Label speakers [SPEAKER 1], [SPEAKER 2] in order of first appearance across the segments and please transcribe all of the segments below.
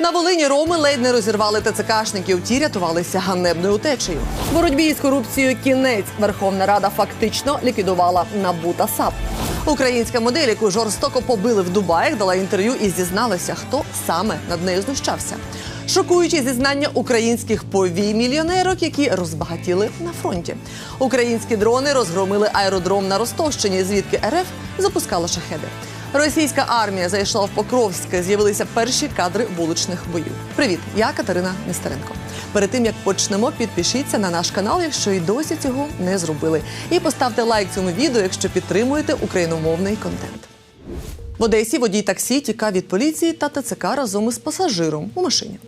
[SPEAKER 1] На Волині роми ледь не розірвали ТЦКшників. Ті рятувалися ганебною утечею. Боротьбі із корупцією кінець Верховна Рада фактично ліквідувала НАБУ та САП. Українська модель, яку жорстоко побили в Дубаях, дала інтерв'ю і зізналася, хто саме над нею знущався. Шокуючі зізнання українських повій мільйонерок, які розбагатіли на фронті. Українські дрони розгромили аеродром на Ростовщині, звідки РФ запускала шахеди. Російська армія зайшла в Покровське. З'явилися перші кадри вуличних боїв. Привіт, я Катерина Нестеренко. Перед тим як почнемо, підпишіться на наш канал, якщо і досі цього не зробили. І поставте лайк цьому відео, якщо підтримуєте україномовний контент. В Одесі водій таксі тікав від поліції та ТЦК разом із пасажиром у машині.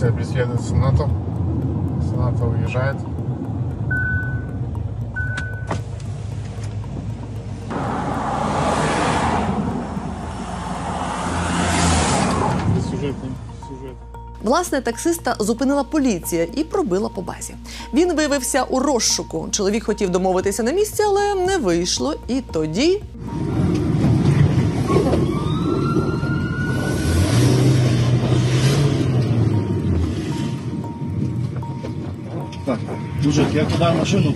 [SPEAKER 2] Полиция преследует сенатор. Сенатор уезжает.
[SPEAKER 1] Власне, таксиста зупинила поліція і пробила по базі. Він виявився у розшуку. Чоловік хотів домовитися на місці, але не вийшло. І тоді
[SPEAKER 3] Мужик, я кидаю машину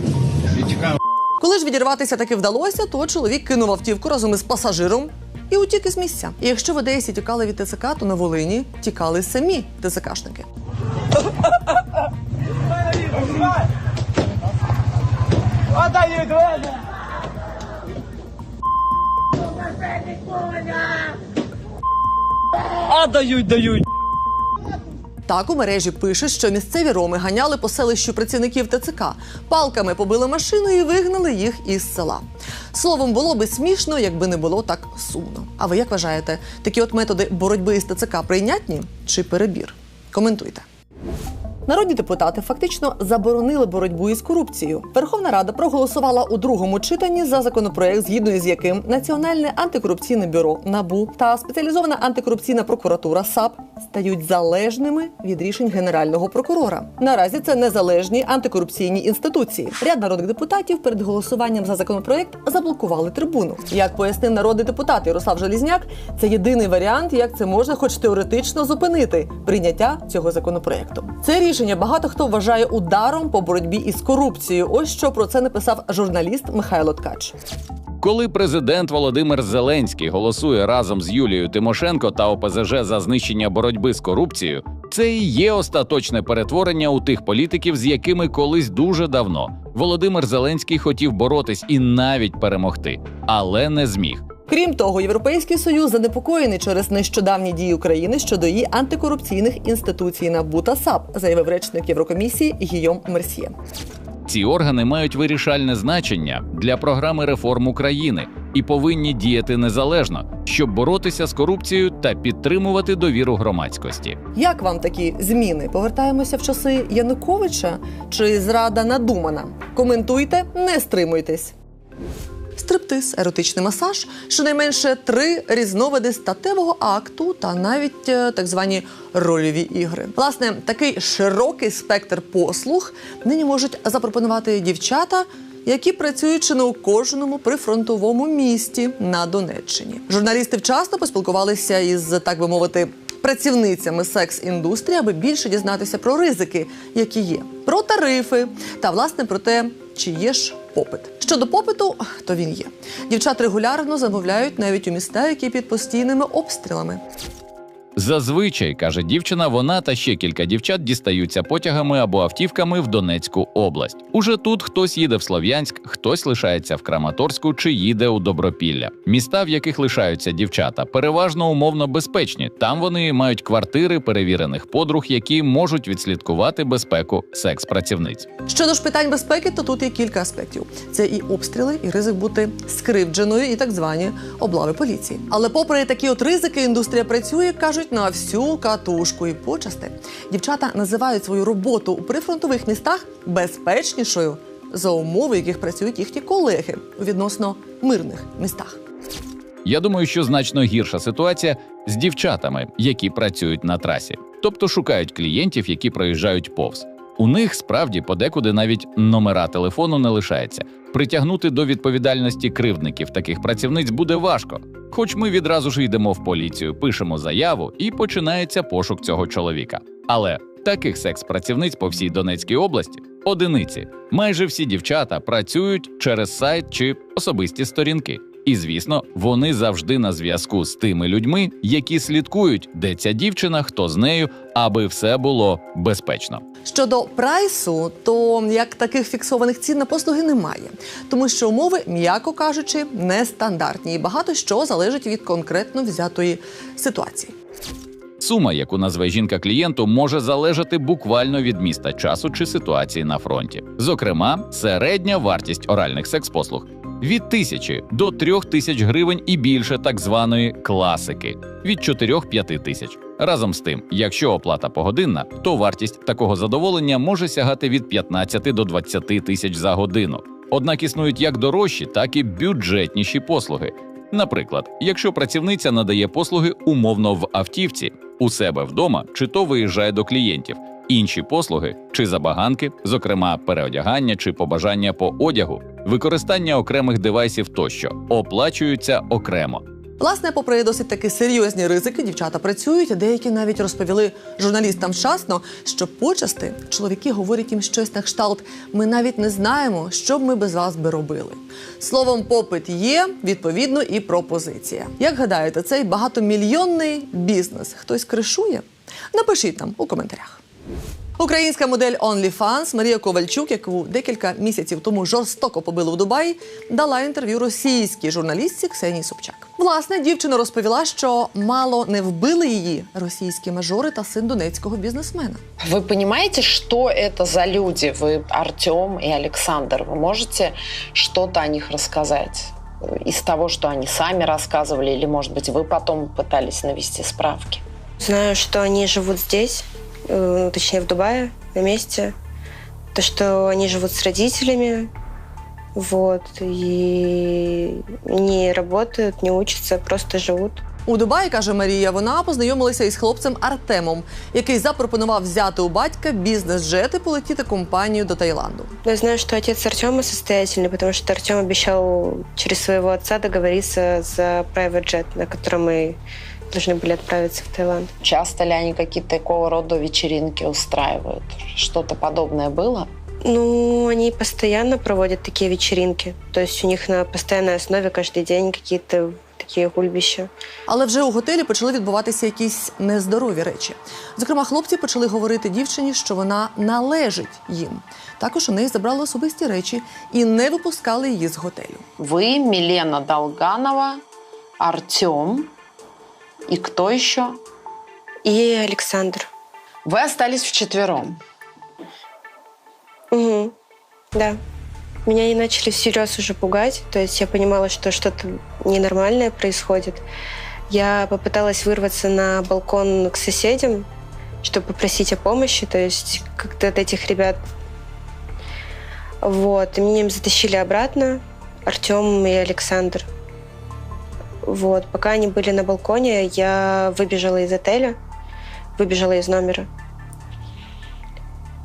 [SPEAKER 3] і тікаю.
[SPEAKER 1] Коли ж відірватися таки вдалося, то чоловік кинув автівку разом із пасажиром і утік із місця. І якщо в Одесі тікали від ТЦК, то на Волині тікали самі ТЦКшники.
[SPEAKER 4] А дають, дають.
[SPEAKER 1] Так у мережі пишуть, що місцеві роми ганяли по селищу працівників ТЦК, палками побили машину і вигнали їх із села. Словом, було би смішно, якби не було так сумно. А ви як вважаєте, такі от методи боротьби із ТЦК прийнятні чи перебір? Коментуйте. Народні депутати фактично заборонили боротьбу із корупцією. Верховна Рада проголосувала у другому читанні за законопроект, згідно із яким Національне антикорупційне бюро НАБУ та спеціалізована антикорупційна прокуратура САП стають залежними від рішень генерального прокурора. Наразі це незалежні антикорупційні інституції. Ряд народних депутатів перед голосуванням за законопроект заблокували трибуну. Як пояснив народний депутат Ярослав Желізняк, це єдиний варіант, як це можна, хоч теоретично зупинити прийняття цього законопроекту. Це рішення багато хто вважає ударом по боротьбі із корупцією. Ось що про це написав журналіст Михайло Ткач.
[SPEAKER 5] Коли президент Володимир Зеленський голосує разом з Юлією Тимошенко та ОПЗЖ за знищення боротьби з корупцією, це і є остаточне перетворення у тих політиків, з якими колись дуже давно Володимир Зеленський хотів боротись і навіть перемогти, але не зміг.
[SPEAKER 1] Крім того, Європейський союз занепокоєний через нещодавні дії України щодо її антикорупційних інституцій НАБУ та САП, заявив речник Єврокомісії Гійом Мерсьє.
[SPEAKER 5] Ці органи мають вирішальне значення для програми реформ України і повинні діяти незалежно, щоб боротися з корупцією та підтримувати довіру громадськості.
[SPEAKER 1] Як вам такі зміни? Повертаємося в часи Януковича чи зрада надумана? Коментуйте, не стримуйтесь. Стриптиз, еротичний масаж, щонайменше три різновиди статевого акту та навіть е, так звані рольові ігри. Власне, такий широкий спектр послуг нині можуть запропонувати дівчата, які працюють не у кожному прифронтовому місті на Донеччині. Журналісти вчасно поспілкувалися із, так би мовити, працівницями секс-індустрії, аби більше дізнатися про ризики, які є, про тарифи та власне про те, чи є ж попит. Щодо попиту, то він є. Дівчат регулярно замовляють навіть у міста, які під постійними обстрілами.
[SPEAKER 5] Зазвичай, каже дівчина, вона та ще кілька дівчат дістаються потягами або автівками в Донецьку область. Уже тут хтось їде в Слов'янськ, хтось лишається в Краматорську чи їде у Добропілля. Міста, в яких лишаються дівчата, переважно умовно безпечні. Там вони мають квартири перевірених подруг, які можуть відслідкувати безпеку секс-працівниць.
[SPEAKER 1] Щодо ж питань безпеки, то тут є кілька аспектів: це і обстріли, і ризик бути скривдженою, і так звані облави поліції. Але попри такі от ризики, індустрія працює, кажуть, на всю катушку і почасти. Дівчата називають свою роботу у прифронтових містах безпечнішою за умови, яких працюють їхні колеги у відносно мирних містах.
[SPEAKER 5] Я думаю, що значно гірша ситуація з дівчатами, які працюють на трасі, тобто шукають клієнтів, які проїжджають повз. У них справді подекуди навіть номера телефону не лишається. Притягнути до відповідальності кривдників таких працівниць буде важко. Хоч ми відразу ж йдемо в поліцію, пишемо заяву і починається пошук цього чоловіка. Але таких секс-працівниць по всій Донецькій області одиниці. Майже всі дівчата працюють через сайт чи особисті сторінки. І звісно, вони завжди на зв'язку з тими людьми, які слідкують, де ця дівчина, хто з нею, аби все було безпечно.
[SPEAKER 1] Щодо прайсу, то як таких фіксованих цін на послуги немає, тому що умови, м'яко кажучи, нестандартні, і багато що залежить від конкретно взятої ситуації.
[SPEAKER 5] Сума, яку назве жінка клієнту, може залежати буквально від міста часу чи ситуації на фронті. Зокрема, середня вартість оральних секс-послуг від тисячі до трьох тисяч гривень і більше так званої класики від 4-5 тисяч. Разом з тим, якщо оплата погодинна, то вартість такого задоволення може сягати від 15 до 20 тисяч за годину. Однак існують як дорожчі, так і бюджетніші послуги. Наприклад, якщо працівниця надає послуги умовно в автівці у себе вдома, чи то виїжджає до клієнтів. Інші послуги чи забаганки, зокрема переодягання чи побажання по одягу, використання окремих девайсів тощо оплачуються окремо.
[SPEAKER 1] Власне, попри досить таки серйозні ризики, дівчата працюють. Деякі навіть розповіли журналістам вчасно, що почасти чоловіки говорять їм щось на кшталт. Ми навіть не знаємо, що б ми без вас би робили. Словом, попит є, відповідно, і пропозиція. Як гадаєте, цей багатомільйонний бізнес хтось кришує? Напишіть нам у коментарях. Українська модель OnlyFans Марія Ковальчук, яку декілька місяців тому жорстоко побили в Дубаї, дала інтерв'ю російській журналістці Ксенії Собчак. Власне, дівчина розповіла, що мало не вбили її російські мажори та син донецького бізнесмена.
[SPEAKER 6] Вы понимаете, что это за люди? Вы Артем и Александр. Вы можете что-то о них рассказать? Из того, что они сами рассказывали, или, может быть, вы потом пытались навести справки?
[SPEAKER 7] Знаю, что они живут здесь, э, точнее в Дубае, на месте. То, что они живут с родителями, вот, и не работают, не учатся, просто живут.
[SPEAKER 1] У Дубаї, каже Марія, вона познайомилася із хлопцем Артемом, який запропонував взяти у батька бізнес-джет і полетіти компанію до Таїланду.
[SPEAKER 7] Я знаю, что отец Артема состоятельный, потому что Артем обещал через своего отца договориться за private jet, на котором мы должны были отправиться в Таиланд.
[SPEAKER 6] Часто ли они какие-то такого рода вечеринки устраивают? Что-то подобное было?
[SPEAKER 7] Ну, они постоянно проводят такие вечеринки. То есть у них на постоянной основе каждый день какие-то такие гульбища.
[SPEAKER 1] Але вже у готелі почали відбуватися якісь нездорові речі. Зокрема, хлопці почали говорити дівчині, що вона належить їм. Також у неї забрали особисті речі і не випускали її з готелю.
[SPEAKER 6] Вы, Милена Долганова, Артем и кто еще?
[SPEAKER 7] И Александр.
[SPEAKER 6] Вы остались вчетвером.
[SPEAKER 7] Угу. Да. Меня они начали всерьез уже пугать. То есть я понимала, что что-то ненормальное происходит. Я попыталась вырваться на балкон к соседям, чтобы попросить о помощи. То есть как-то от этих ребят... Вот. И меня им затащили обратно. Артем и Александр. Вот. Пока они были на балконе, я выбежала из отеля, выбежала из номера.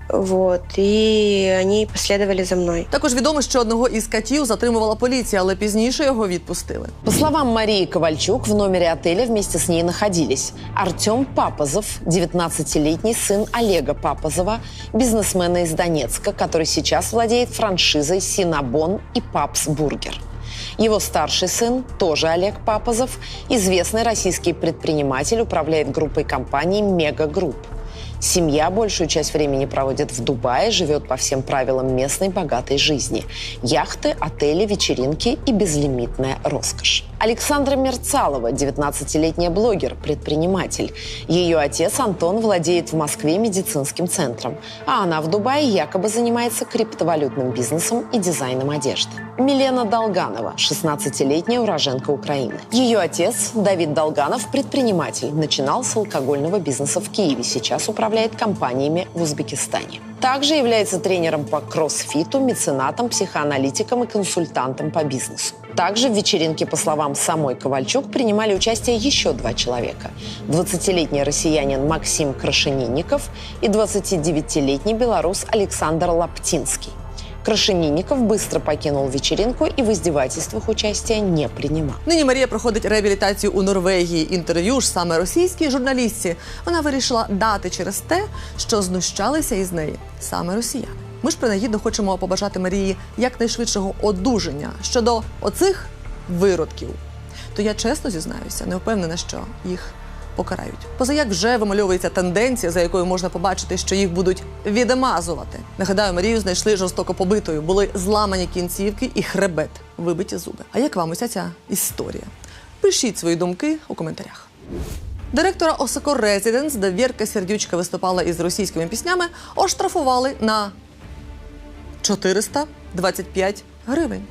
[SPEAKER 7] Вот. И они последовали за мной.
[SPEAKER 1] Також відомо, що одного із катів затримувала поліція, але пізніше його відпустили.
[SPEAKER 6] По словам Марии Ковальчук, в номере отеля вместе с ней находились Артем Папазов, 19-летний сын Олега Папазова, бизнесмена из Донецка, который сейчас владеет франшизой «Синабон» и «Папс Бургер». Его старший сын, тоже Олег Папазов, известный российский предприниматель, управляет группой компаний «Мега Групп». Семья большую часть времени проводит в Дубае, живет по всем правилам местной богатой жизни. Яхты, отели, вечеринки и безлимитная роскошь. Александра Мерцалова, 19-летняя блогер, предприниматель. Ее отец Антон владеет в Москве медицинским центром, а она в Дубае якобы занимается криптовалютным бизнесом и дизайном одежды. Милена Долганова, 16-летняя уроженка Украины. Ее отец, Давид Долганов, предприниматель, начинал с алкогольного бизнеса в Киеве, сейчас управляет компаниями в Узбекистане. Также является тренером по кроссфиту, меценатом, психоаналитиком и консультантом по бизнесу. Также в вечеринке, по словам самой Ковальчук, принимали участие еще два человека. 20-летний россиянин Максим Крашенинников и 29-летний белорус Александр Лаптинский. Крашенинников быстро покинул вечеринку и в издевательствах участия не принимал.
[SPEAKER 1] Нині Марія проходить реабілітацію у Норвегії. Інтерв'ю ж саме російській журналістці вона вирішила дати через те, що знущалися із неї саме росіяни. Ми ж принагідно хочемо побажати Марії якнайшвидшого одужання щодо оцих виродків. То я чесно зізнаюся, не впевнена, що їх покарають. Позаяк вже вимальовується тенденція, за якою можна побачити, що їх будуть відмазувати. Нагадаю, Марію знайшли жорстоко побитою, були зламані кінцівки і хребет, вибиті зуби. А як вам уся ця історія? Пишіть свої думки у коментарях. Директора Осако Резиденс, де Вірка Сердючка виступала із російськими піснями, оштрафували на 425 гривень.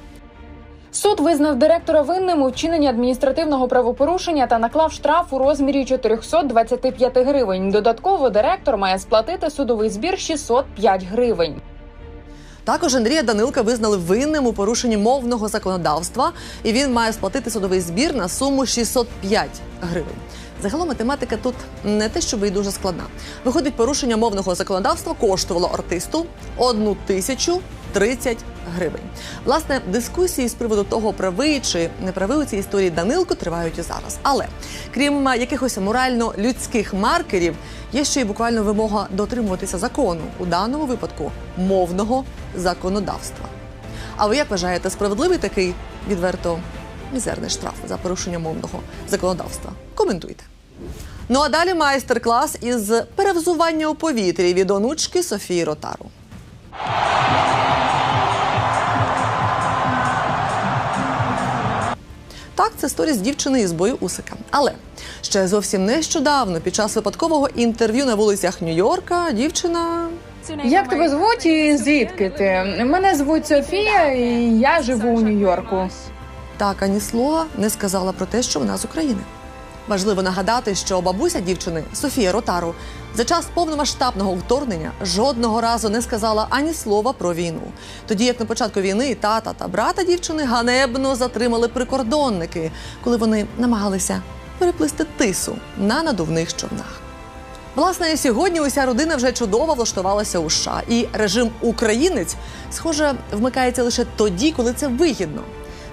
[SPEAKER 8] Суд визнав директора винним у вчиненні адміністративного правопорушення та наклав штраф у розмірі 425 гривень. Додатково директор має сплатити судовий збір 605 гривень.
[SPEAKER 1] Також Андрія Данилка визнали винним у порушенні мовного законодавства, і він має сплатити судовий збір на суму 605 гривень. Загалом математика тут не те, щоб і дуже складна. Виходить, порушення мовного законодавства коштувало артисту 1 тисячу 30 гривень. Власне, дискусії з приводу того, правий чи не правий у цій історії Данилко тривають і зараз. Але крім якихось морально-людських маркерів, є ще й буквально вимога дотримуватися закону у даному випадку мовного законодавства. А ви як вважаєте, справедливий такий відверто мізерний штраф за порушення мовного законодавства? Коментуйте. Ну а далі майстер-клас із перевзування у повітрі від онучки Софії Ротару. Так, це сторіс дівчини із бою Усика. Але ще зовсім нещодавно, під час випадкового інтерв'ю на вулицях Нью-Йорка, дівчина
[SPEAKER 8] Як тебе звуть і звідки ти? Мене звуть Софія, і я живу у Нью-Йорку.
[SPEAKER 1] Так ані слова не сказала про те, що вона з України. Важливо нагадати, що бабуся дівчини Софія Ротару за час повномасштабного вторгнення жодного разу не сказала ані слова про війну. Тоді як на початку війни тата та брата дівчини ганебно затримали прикордонники, коли вони намагалися переплисти тису на надувних човнах. Власне, сьогодні уся родина вже чудово влаштувалася у США, і режим українець, схоже, вмикається лише тоді, коли це вигідно.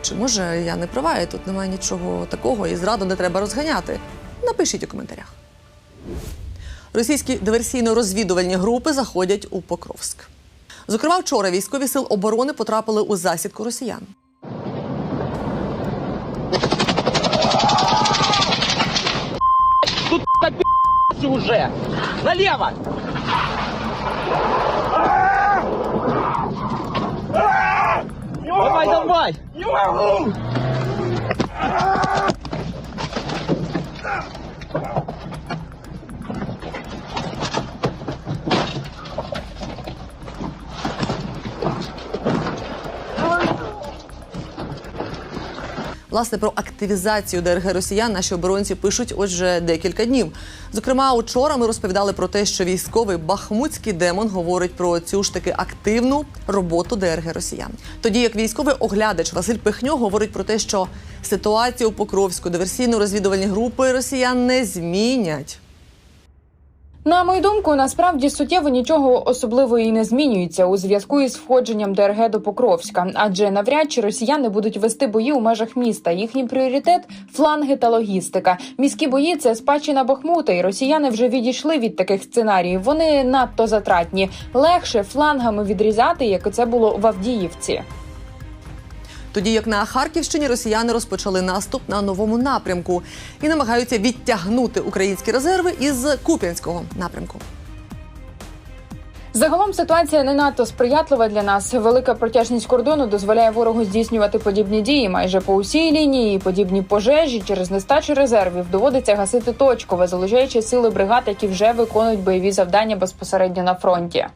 [SPEAKER 1] Чи може я не права, і тут немає нічого такого, і зраду не треба розганяти? Напишіть у коментарях. Російські диверсійно-розвідувальні групи заходять у Покровськ. Зокрема, вчора військові сил оборони потрапили у засідку росіян.
[SPEAKER 4] Тут уже! Налево! Với mày không vậy? You are who?
[SPEAKER 1] Власне, про активізацію ДРГ Росіян наші оборонці пишуть ось вже декілька днів. Зокрема, учора ми розповідали про те, що військовий бахмутський демон говорить про цю ж таки активну роботу ДРГ Росіян. Тоді як військовий оглядач Василь Пихньо говорить про те, що ситуацію у Покровську диверсійно-розвідувальні групи росіян не змінять.
[SPEAKER 8] На мою думку, насправді суттєво нічого особливого і не змінюється у зв'язку із входженням ДРГ до Покровська, адже навряд чи росіяни будуть вести бої у межах міста. Їхній пріоритет фланги та логістика. Міські бої це спадщина Бахмута, і росіяни вже відійшли від таких сценаріїв. Вони надто затратні. Легше флангами відрізати, як це було в Авдіївці.
[SPEAKER 1] Тоді як на Харківщині росіяни розпочали наступ на новому напрямку і намагаються відтягнути українські резерви із Куп'янського напрямку.
[SPEAKER 8] Загалом ситуація не надто сприятлива для нас. Велика протяжність кордону дозволяє ворогу здійснювати подібні дії майже по усій лінії. Подібні пожежі через нестачу резервів доводиться гасити точково, залучаючи сили бригад, які вже виконують бойові завдання безпосередньо на фронті.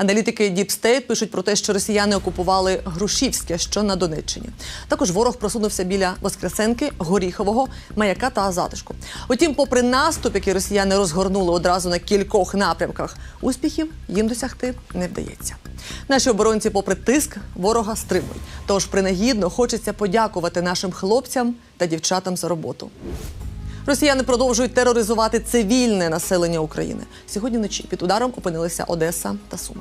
[SPEAKER 1] Аналітики Deep State пишуть про те, що росіяни окупували Грушівське, що на Донеччині. Також ворог просунувся біля Воскресенки, Горіхового, Маяка та Затишку. Утім, попри наступ, який росіяни розгорнули одразу на кількох напрямках, успіхів їм досягти не вдається. Наші оборонці, попри тиск, ворога стримують. Тож принагідно хочеться подякувати нашим хлопцям та дівчатам за роботу. Росіяни продовжують тероризувати цивільне населення України. Сьогодні вночі під ударом опинилися Одеса та Суми.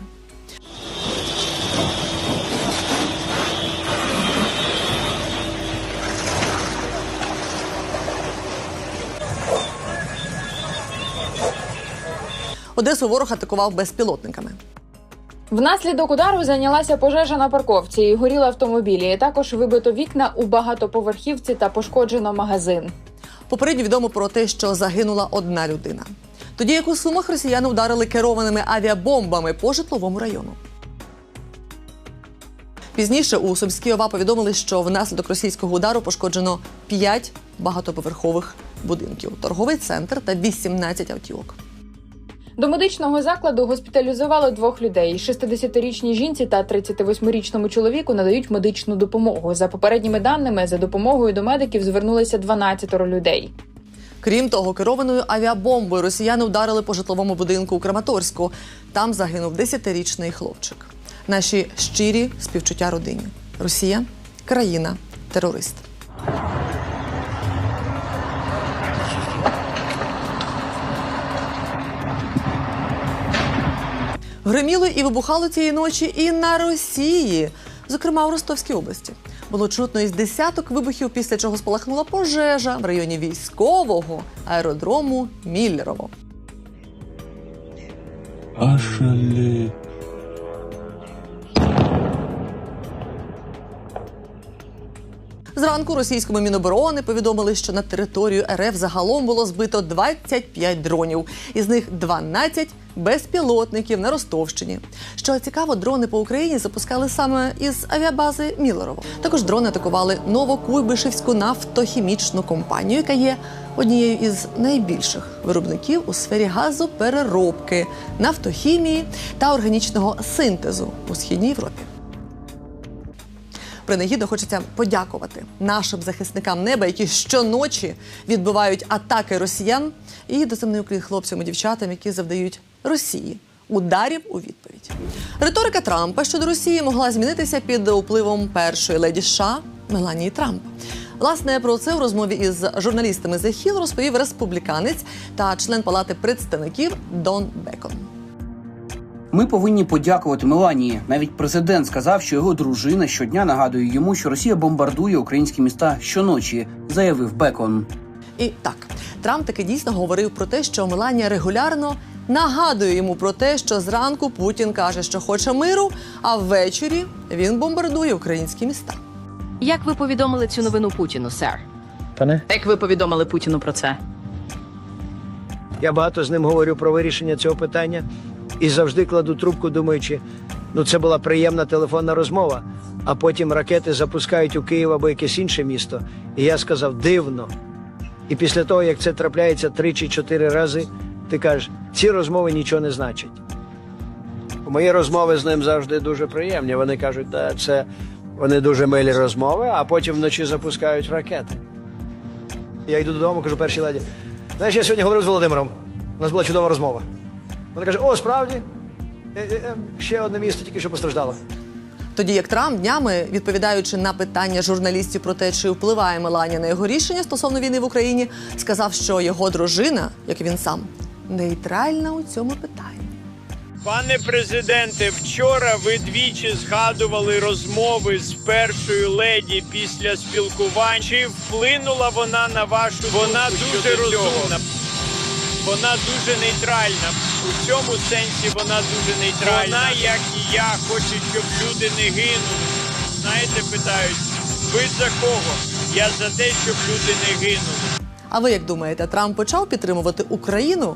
[SPEAKER 1] Одесу ворог атакував безпілотниками.
[SPEAKER 8] Внаслідок удару зайнялася пожежа на парковці і горіли автомобілі. Також вибито вікна у багатоповерхівці та пошкоджено магазин.
[SPEAKER 1] Попередньо відомо про те, що загинула одна людина. Тоді як у Сумах росіяни ударили керованими авіабомбами по житловому району. Пізніше у Сумській ОВА повідомили, що внаслідок російського удару пошкоджено 5 багатоповерхових будинків, торговий центр та 18 автівок.
[SPEAKER 8] До медичного закладу госпіталізували двох людей: 60-річній жінці та 38-річному чоловіку надають медичну допомогу. За попередніми даними, за допомогою до медиків звернулися 12 людей.
[SPEAKER 1] Крім того, керованою авіабомбою росіяни вдарили по житловому будинку у Краматорську. Там загинув 10-річний хлопчик. Наші щирі співчуття родині. Росія країна терорист. Гриміло і вибухало цієї ночі і на Росії, зокрема у Ростовській області. Було чутно із десяток вибухів, після чого спалахнула пожежа в районі військового аеродрому Міллерово.
[SPEAKER 3] Ашалі.
[SPEAKER 1] Зранку російському міноборони повідомили, що на територію РФ загалом було збито 25 дронів, із них 12 безпілотників на Ростовщині. Що цікаво, дрони по Україні запускали саме із авіабази Міллерово. Також дрони атакували Новокуйбишевську нафтохімічну компанію, яка є однією із найбільших виробників у сфері газопереробки, нафтохімії та органічного синтезу у східній Європі. Принагідно хочеться подякувати нашим захисникам неба, які щоночі відбивають атаки росіян, і доземний уклін хлопцям і дівчатам, які завдають Росії ударів у відповідь. Риторика Трампа щодо Росії могла змінитися під впливом першої леді США Меланії Трамп. Власне про це у розмові із журналістами The Hill розповів республіканець та член палати представників Дон Бекон.
[SPEAKER 9] Ми повинні подякувати Меланії. Навіть президент сказав, що його дружина щодня нагадує йому, що Росія бомбардує українські міста щоночі, заявив Бекон.
[SPEAKER 1] І так, Трамп таки дійсно говорив про те, що Меланія регулярно нагадує йому про те, що зранку Путін каже, що хоче миру, а ввечері він бомбардує українські міста.
[SPEAKER 10] Як ви повідомили цю новину Путіну, сер?
[SPEAKER 11] Пане,
[SPEAKER 10] Як ви повідомили Путіну про це?
[SPEAKER 11] я багато з ним говорю про вирішення цього питання і завжди кладу трубку, думаючи, ну це була приємна телефонна розмова. А потім ракети запускають у Київ або якесь інше місто. І я сказав дивно. І після того, як це трапляється три чи чотири рази, ти кажеш, ці розмови нічого не значать. Мої розмови з ним завжди дуже приємні. Вони кажуть, да, це вони дуже милі розмови, а потім вночі запускають ракети. Я йду додому, кажу першій леді. Знаєш, я сьогодні говорив з Володимиром. У нас була чудова розмова. Вона каже: О, справді? Е, е, е, Ще одне місто тільки що постраждало.
[SPEAKER 1] Тоді як Трамп днями, відповідаючи на питання журналістів про те, чи впливає Меланія на його рішення стосовно війни в Україні, сказав, що його дружина, як і він сам, нейтральна у цьому питанні.
[SPEAKER 12] Пане президенте, вчора ви двічі згадували розмови з першою леді після спілкувань. Чи вплинула вона на вашу вона дуже розумна, вона дуже нейтральна. У цьому сенсі вона дуже нейтральна. Вона, як і я, хоче, щоб люди не гинули. Знаєте, питають, ви за кого? Я за те, щоб люди не гинули.
[SPEAKER 1] А ви як думаєте, Трамп почав підтримувати Україну